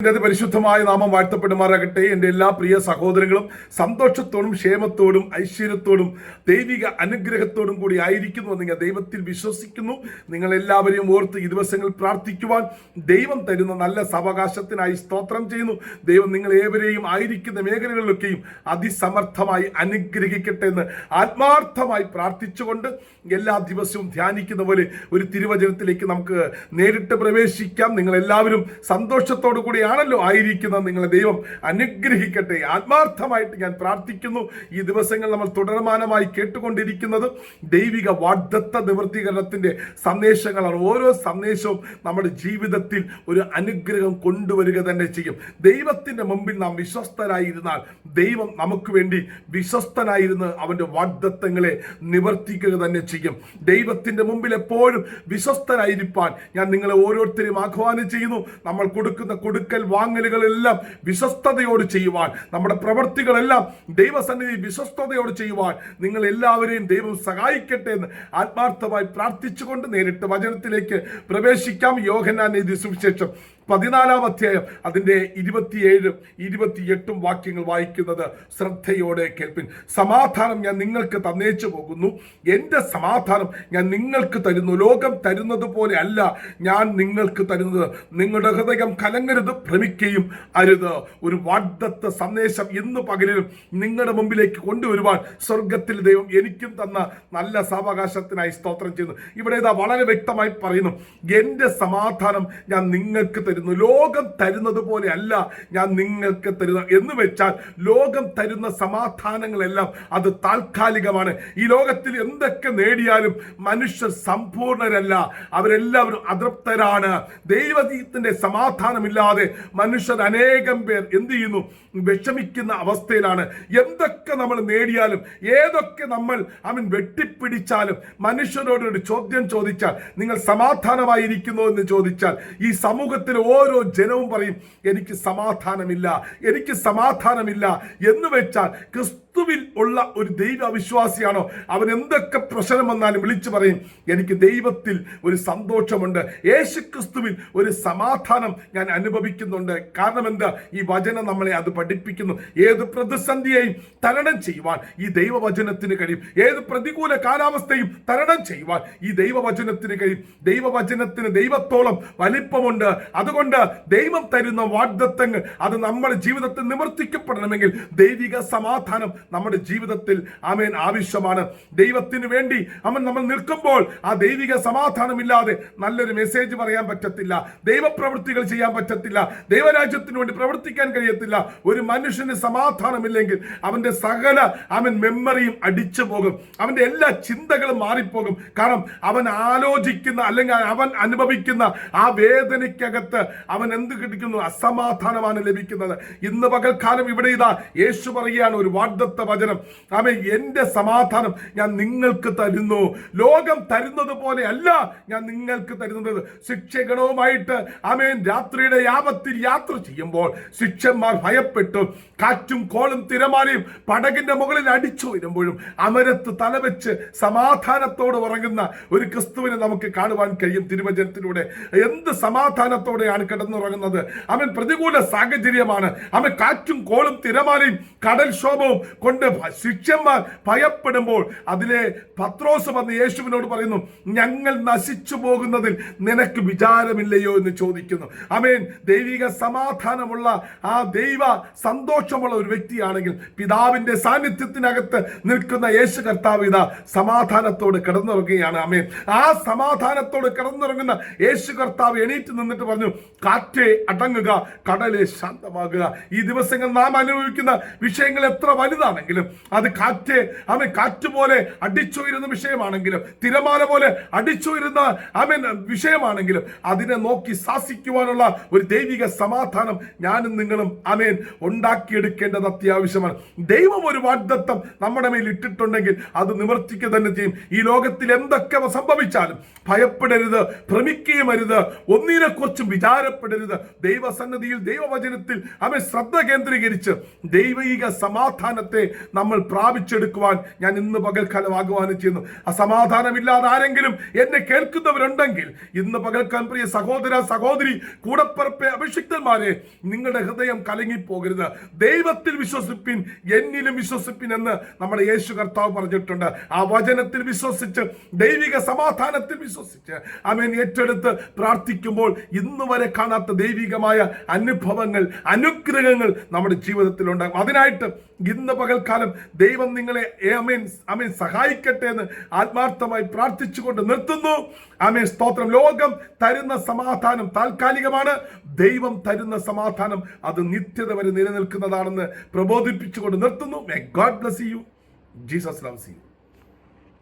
എന്റെ പരിശുദ്ധമായ നാമം വാഴ്ത്തപ്പെടുമാറാകട്ടെ. എന്റെ എല്ലാ പ്രിയ സഹോദരങ്ങളും സന്തോഷത്തോടും ക്ഷേമത്തോടും ഐശ്വര്യത്തോടും ദൈവിക അനുഗ്രഹത്തോടും കൂടി ആയിരിക്കുന്നു എന്ന് ഞാൻ ദൈവത്തിൽ വിശ്വസിക്കുന്നു. നിങ്ങൾ എല്ലാവരെയും ഓർത്ത് ഈ ദിവസങ്ങൾ പ്രാർത്ഥിക്കുവാൻ ദൈവം തരുന്ന നല്ല സാവകാശത്തിനായി സ്തോത്രം ചെയ്യുന്നു. ദൈവം നിങ്ങൾ ഏവരെയും ആയിരിക്കുന്ന മേഖലകളിലൊക്കെയും അതിസമർത്ഥമായി അനുഗ്രഹിക്കട്ടെ എന്ന് ആത്മാർത്ഥമായി പ്രാർത്ഥിച്ചുകൊണ്ട് എല്ലാ ദിവസവും ധ്യാനിക്കുന്ന പോലെ ഒരു തിരുവചനത്തിലേക്ക് നമുക്ക് നേരിട്ട് പ്രവേശിക്കാം. നിങ്ങൾ എല്ലാവരും സന്തോഷത്തോടു കൂടിയാണല്ലോ ആയിരിക്കുന്നത് നിങ്ങളെ ദൈവം. അനുഗ്രഹിക്കട്ടെ. ആത്മാർത്ഥമായിട്ട് ഞാൻ പ്രാർത്ഥിക്കുന്നു. ഈ ദിവസങ്ങൾ നമ്മൾ തുടർമാനമായി കേട്ടുകൊണ്ടിരിക്കുന്നത് ദൈവിക വാഗ്ദത്ത നിവൃത്തീകരണത്തിന്റെ സന്ദേശങ്ങളാണ്. ഓരോ സന്ദേശവും നമ്മുടെ ജീവിതത്തിൽ ഒരു അനുഗ്രഹം കൊണ്ടുവരിക തന്നെ ചെയ്യും. ദൈവത്തിന്റെ മുമ്പിൽ നാം വിശ്വസ്തരായിരുന്നാൽ ദൈവം നമുക്ക് വേണ്ടി വിശ്വസ്തനായിരുന്ന് അവന്റെ വാഗ്ദത്തങ്ങളെ നിവർത്തിക്കുക തന്നെ ചെയ്യും. ദൈവത്തിന്റെ മുമ്പിൽ എപ്പോഴും വിശ്വസ്തരായിരിക്കാൻ ഞാൻ നിങ്ങളെ ഓരോരുത്തരെയും ആഹ്വാനം ചെയ്യുന്നു. നമ്മൾ കൊടുക്കുന്ന കൊടുക്കൽ വാങ്ങലുകളെല്ലാം വിശ്വസ്തയോട് ചെയ്യുവാൻ നമ്മുടെ പ്രവൃത്തികളെല്ലാം ദൈവസന്നിധി വിശ്വസ്തയോട് ചെയ്യുവാൻ നിങ്ങൾ എല്ലാവരെയും ദൈവം സഹായിക്കട്ടെ എന്ന് ആത്മാർത്ഥമായി പ്രാർത്ഥിച്ചുകൊണ്ട് നേരിട്ട് വചനത്തിലേക്ക് പ്രവേശിക്കാം. യോഹനാൻ നീതി സുവിശേഷം പതിനാലാം അധ്യായം അതിന്റെ ഇരുപത്തിയേഴും ഇരുപത്തിയെട്ടും വാക്യങ്ങൾ വായിക്കുന്നത് ശ്രദ്ധയോടെ കേൾപ്പിൻ. സമാധാനം ഞാൻ നിങ്ങൾക്ക് തന്നേച്ചു പോകുന്നു. എന്റെ സമാധാനം ഞാൻ നിങ്ങൾക്ക് തരുന്നു. ലോകം തരുന്നത് പോലെ അല്ല ഞാൻ നിങ്ങൾക്ക് തരുന്നത്. നിങ്ങളുടെ ഹൃദയം കലങ്ങരുത്. ഭ്രമിക്കുകയും അരുത്. ഒരു വാഗ്ദത്ത സന്ദേശം ഇന്ന് പകലിലും നിങ്ങളുടെ മുമ്പിലേക്ക് കൊണ്ടുവരുവാൻ സ്വർഗത്തിൽ ദൈവം എനിക്കും തന്ന നല്ല സാവകാശത്തിനായി സ്തോത്രം ചെയ്യുന്നു. ഇവിടെ ഇതാ വളരെ വ്യക്തമായി പറയുന്നു എന്റെ സമാധാനം ഞാൻ നിങ്ങൾക്ക് തരുന്നു. ലോകം തരുന്നത് പോലെയല്ല ഞാൻ നിങ്ങൾക്ക് തരുന്നു എന്ന് വെച്ചാൽ ലോകം തരുന്ന സമാധാനങ്ങളെല്ലാം അത് താൽക്കാലികമാണ്. ഈ ലോകത്തിൽ എന്തൊക്കെ നേടിയാലും മനുഷ്യർ സമ്പൂർണരല്ല. അവരെല്ലാവരും അതൃപ്തരാണ്. ദൈവത്തിന്റെ സമാധാനമില്ലാതെ മനുഷ്യർ അനേകം പേർ എന്ത് ചെയ്യുന്നു? വിഷമിക്കുന്ന അവസ്ഥയിലാണ്. എന്തൊക്കെ നമ്മൾ നേടിയാലും ഏതൊക്കെ നമ്മൾ അവൻ വെട്ടിപ്പിടിച്ചാലും മനുഷ്യരോട് ഒരു ചോദ്യം ചോദിച്ചാൽ നിങ്ങൾ സമാധാനമായിരിക്കുന്നു എന്ന് ചോദിച്ചാൽ ഈ സമൂഹത്തിൽ ഓരോ ജനവും പറയും എനിക്ക് സമാധാനമില്ല എനിക്ക് സമാധാനമില്ല എന്ന് വെച്ചാൽ ക്രിസ്തുവിൽ ഉള്ള ഒരു ദൈവവിശ്വാസിയാണോ? അവൻ എന്തൊക്കെ പ്രശ്നം വന്നാലും വിളിച്ചു പറയും എനിക്ക് ദൈവത്തിൽ ഒരു സന്തോഷമുണ്ട്. യേശു ക്രിസ്തുവിൽ ഒരു സമാധാനം ഞാൻ അനുഭവിക്കുന്നുണ്ട്. കാരണം എന്താ? ഈ വചനം നമ്മളെ അത് പഠിപ്പിക്കുന്നു. ഏത് പ്രതിസന്ധിയെയും തരണം ചെയ്യുവാൻ ഈ ദൈവവചനത്തിന് കഴിയും. ഏത് പ്രതികൂല കാലാവസ്ഥയും തരണം ചെയ്യുവാൻ ഈ ദൈവവചനത്തിന് കഴിയും. ദൈവവചനത്തിന് ദൈവത്തോളം വലിപ്പമുണ്ട്. അതുകൊണ്ട് ദൈവം തരുന്ന വാഗ്ദത്തങ്ങൾ അത് നമ്മുടെ ജീവിതത്തിൽ നിവർത്തിക്കപ്പെടണമെങ്കിൽ ദൈവിക സമാധാനം നമ്മുടെ ജീവിതത്തിൽ ആമേൻ ആവശ്യമാണ്. ദൈവത്തിന് വേണ്ടി അവൻ നമ്മൾ നിൽക്കുമ്പോൾ ആ ദൈവിക സമാധാനമില്ലാതെ നല്ലൊരു മെസ്സേജ് പറയാൻ പറ്റത്തില്ല. ദൈവപ്രവൃത്തികൾ ചെയ്യാൻ പറ്റത്തില്ല. ദൈവരാജ്യത്തിന് വേണ്ടി പ്രവർത്തിക്കാൻ കഴിയത്തില്ല. ഒരു മനുഷ്യന് സമാധാനമില്ലെങ്കിൽ അവന്റെ സകല അവൻ മെമ്മറിയും അടിച്ചു പോകും. അവന്റെ എല്ലാ ചിന്തകളും മാറിപ്പോകും. കാരണം അവൻ ആലോചിക്കുന്ന അല്ലെങ്കിൽ അവൻ അനുഭവിക്കുന്ന ആ വേദനയ്ക്കകത്ത് അവൻ എന്ത് കിട്ടിക്കുന്നു? അസമാധാനമാണ് ലഭിക്കുന്നത്. ഇന്ന് പകൽക്കാലം ഇവിടെ ഇതാ യേശു പറയുകയാണ് ഒരു വാഗ്ദത്ത വചനം ആമേ എന്റെ സമാധാനം ഞാൻ നിങ്ങൾക്ക് തരുന്നു ലോകം തരുന്നത് പോലെ അല്ല ഞാൻ നിങ്ങൾക്ക് തരുന്നത് ശിക്ഷകണവുമായിട്ട് ആമേൻ രാത്രിയുടെ യാപത്തിൽ യാത്ര ചെയ്യുമ്പോൾ ശിക്ഷന്മാർ ഭയപ്പെട്ടു കാറ്റും കോളും തിരമാലയും പടകിന്റെ മുകളിൽ അടിച്ചു വരുമ്പോഴും അമരത്ത് തലവെച്ച് സമാധാനത്തോട് ഉറങ്ങുന്ന ഒരു ക്രിസ്തുവിനെ നമുക്ക് കാണുവാൻ കഴിയും തിരുവചനത്തിലൂടെ എന്ത് സമാധാനത്തോടെയാണ് കിടന്നുറങ്ങുന്നത് അവൻ പ്രതികൂല സാഹചര്യമാണ് അവൻ കാറ്റും കോളും തിരമാലയും കടൽക്ഷോഭവും കൊണ്ട് ശിഷ്യന്മാർ ഭയപ്പെടുമ്പോൾ അതിലെ പത്രോസ് വന്ന് യേശുവിനോട് പറയുന്നു ഞങ്ങൾ നശിച്ചു പോകുന്നതിൽ നിനക്ക് വിചാരമില്ലയോ എന്ന് ചോദിക്കുന്നു. അമേൻ ദൈവിക സമാധാനമുള്ള ആ ദൈവ സന്തോഷമുള്ള ഒരു വ്യക്തിയാണെങ്കിൽ പിതാവിന്റെ സാന്നിധ്യത്തിനകത്ത് നിൽക്കുന്ന യേശു കർത്താവ് ഇതാ സമാധാനത്തോട് കിടന്നുറങ്ങുകയാണ്. അമേൻ ആ സമാധാനത്തോട് കിടന്നുറങ്ങുന്ന യേശു കർത്താവ് എണീറ്റ് നിന്നിട്ട് പറഞ്ഞു കാറ്റേ അടങ്ങുക കടലെ ശാന്തമാകുക. ഈ ദിവസങ്ങൾ നാം അനുഭവിക്കുന്ന വിഷയങ്ങൾ എത്ര വലുതാണെങ്കിലും അത് കാറ്റ് ആമീൻ കാറ്റ് പോലെ അടിച്ചുയരുന്ന വിഷയമാണെങ്കിലും തിരമാല പോലെ അടിച്ചുയരുന്ന ആമീൻ വിഷയമാണെങ്കിലും അതിനെ നോക്കി ശാസിക്കുവാനുള്ള ഒരു ദൈവിക സമാധാനം ഞാനും നിങ്ങളും അമേൻ ഉണ്ടാക്കിയെടുക്കേണ്ടത് അത്യാവശ്യമാണ്. ദൈവം ഒരു വാഗ്ദത്തം നമ്മുടെ മേൽ ഇട്ടിട്ടുണ്ടെങ്കിൽ അത് നിവർത്തിക്കുക തന്നെ ചെയ്യും. ഈ ലോകത്തിൽ എന്തൊക്കെ സംഭവിച്ചാലും ഭയപ്പെടരുത് ഭ്രമിക്കുകയും അരുത് ഒന്നിനെ കുറിച്ചും വിചാരപ്പെടരുത്. ദൈവസന്നിധിയിൽ ദൈവവചനത്തിൽ അവൻ ശ്രദ്ധ കേന്ദ്രീകരിച്ച് ദൈവിക സമാധാനത്തെ സമാധാനത്തെ നമ്മൾ പ്രാപിച്ചെടുക്കുവാൻ ഞാൻ ഇന്ന് പകൽക്കാലം ആഹ്വാനം ചെയ്യുന്നു. ആ സമാധാനമില്ലാതെ ആരെങ്കിലും എന്നെ കേൾക്കുന്നവരുണ്ടെങ്കിൽ ഇന്ന് പകൽക്കാലം പ്രിയ സഹോദര സഹോദരി കൂടപ്പറപ്പെ അഭിഷിക്തന്മാരെ നിങ്ങളുടെ ഹൃദയം കലങ്ങിപ്പോകരുത്. ദൈവത്തിൽ വിശ്വസിപ്പിൻ എന്നിലും വിശ്വസിപ്പിൻ എന്ന് നമ്മുടെ യേശു കർത്താവ് പറഞ്ഞിട്ടുണ്ട്. ആ വചനത്തിൽ വിശ്വസിച്ച് ദൈവിക സമാധാനത്തിൽ വിശ്വസിച്ച് അമേൻ ഏറ്റെടുത്ത് പ്രാർത്ഥിക്കുമ്പോൾ ഇന്ന് വരെ കാണാത്ത ദൈവികമായ അനുഭവങ്ങൾ അനുഗ്രഹങ്ങൾ നമ്മുടെ ജീവിതത്തിൽ ഉണ്ടാകും അതിനായിട്ട് ഇന്ന് പകൽക്കാലം ദൈവം നിങ്ങളെ അമീൻ അമീൻ സഹായിക്കട്ടെ എന്ന് ആത്മാർത്ഥമായി പ്രാർത്ഥിച്ചുകൊണ്ട് നിർത്തുന്നു. അമീൻ സ്തോത്രം. ലോകം തരുന്ന സമാധാനം താൽക്കാലികമാണ്. ദൈവം തരുന്ന സമാധാനം അത് നിത്യത വരെ നിലനിൽക്കുന്നതാണെന്ന് പ്രബോധിപ്പിച്ചുകൊണ്ട് നിർത്തുന്നു. May God bless you Jesus loves you